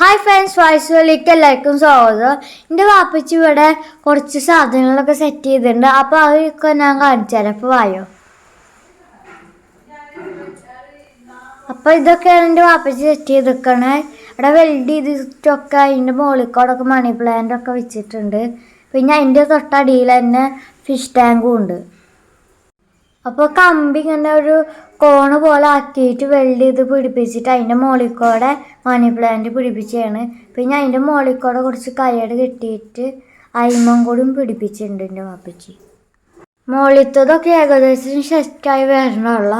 Hi friends വോയിസുകളിലേക്ക് എല്ലാവർക്കും സ്വാഗതം എന്റെ വാപ്പച്ചി ഇവിടെ കുറച്ച് സാധനങ്ങളൊക്കെ സെറ്റ് ചെയ്തിട്ടുണ്ട്. അപ്പോൾ അതൊക്കെ ഞാൻ കാണിച്ചു തരാം. അപ്പോൾ വായോ. അപ്പോൾ ഇതൊക്കെയാണ് എന്റെ വാപ്പച്ചി സെറ്റ് ചെയ്തിരിക്കണേ. ഇവിടെ വെൽഡ് ചെയ്തിട്ടൊക്കെ അതിന്റെ മുകളിൽ മണി പ്ലാന്റ് ഒക്കെ വെച്ചിട്ടുണ്ട്. പിന്നെ അതിന്റെ തൊട്ടടിയിൽ തന്നെ ഫിഷ് ടാങ്കും ഉണ്ട്. അപ്പോൾ കമ്പി ഇങ്ങനെ ഒരു കോണ് പോലെ ആക്കിയിട്ട് വെൽഡ് ചെയ്ത് പിടിപ്പിച്ചിട്ട് അതിന്റെ മുകളിൽ കൂടെ മണി പ്ലാന്റ് പിടിപ്പിച്ചാണ് പിന്നെ അതിന്റെ മുകളിൽ കൂടെ കുറച്ച് കയ്യട് കെട്ടിയിട്ട് അയിമം കൂടും പിടിപ്പിച്ചിട്ടുണ്ട് എന്റെ വാപ്പച്ചി. മോളിത്തതൊക്കെ ഏകദേശം സെറ്റായി വരണുള്ള.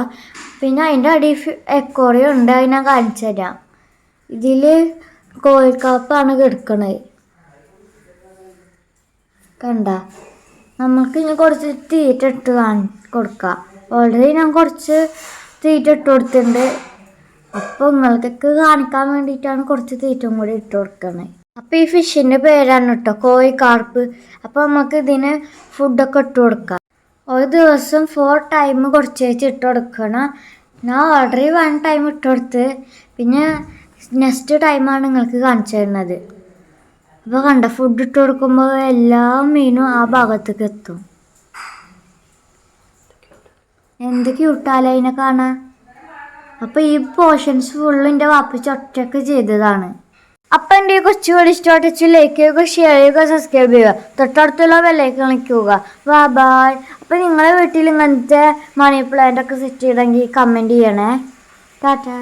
പിന്നെ അതിന്റെ അടി എക്കോറിയം ഉണ്ട് അത് ഞാൻ കാണിച്ചു തരാം. ഇതിൽ കോഴിക്കാപ്പാണ് കിടക്കണത്. കണ്ട? നമുക്ക് ഇനി കുറച്ച് തീറ്റ ഇട്ട് കാണി കൊടുക്കാം ഓൾറെഡി ഞാൻ കുറച്ച് തീറ്റ ഇട്ട് കൊടുത്തിട്ടുണ്ട്. അപ്പോൾ നിങ്ങൾക്കൊക്കെ കാണിക്കാൻ വേണ്ടിയിട്ടാണ് കുറച്ച് തീറ്റയും കൂടി ഇട്ട് കൊടുക്കുന്നത് അപ്പോൾ ഈ ഫിഷിന്റെ പേരാണ് കേട്ടോ കോഴി കാർപ്പ്. അപ്പോൾ നമുക്ക് ഇതിന് ഫുഡൊക്കെ ഇട്ട് കൊടുക്കാം. ഒരു ദിവസം ഫോർ ടൈം കുറച്ച് വെച്ച് ഇട്ട് കൊടുക്കണം. ഞാൻ ഓൾറെഡി വൺ ടൈം ഇട്ട് കൊടുത്ത് പിന്നെ നെക്സ്റ്റ് ടൈമാണ് നിങ്ങൾക്ക് കാണിച്ചു തരുന്നത്. അപ്പോൾ കണ്ട ഫുഡ് ഇട്ട് കൊടുക്കുമ്പോൾ എല്ലാ മീനും ആ ഭാഗത്തേക്ക് എത്തും. എന്ത് ക്യൂട്ടാലോ അതിനെ കാണാൻ അപ്പോൾ ഈ പോർഷൻസ് ഫുള്ള് എന്റെ വാപ്പിച്ച് ഒറ്റയ്ക്ക് ചെയ്തതാണ്. അപ്പം എന്റെ ഈ കൊച്ചു ഇഷ്ടമായിട്ട് ലൈക്ക് ചെയ്യുക ഷെയർ ചെയ്യുക സബ്സ്ക്രൈബ് ചെയ്യുക. തൊട്ടടുത്തുള്ള ബെല്ലൈക്കൺ കളിക്കുക. വാ ബായ് അപ്പം നിങ്ങളെ വീട്ടിൽ ഇങ്ങനത്തെ മണി പ്ലാന്റ് ഒക്കെ സെറ്റ് ചെയ്തെങ്കിൽ കമന്റ് ചെയ്യണേ. ടാറ്റാ.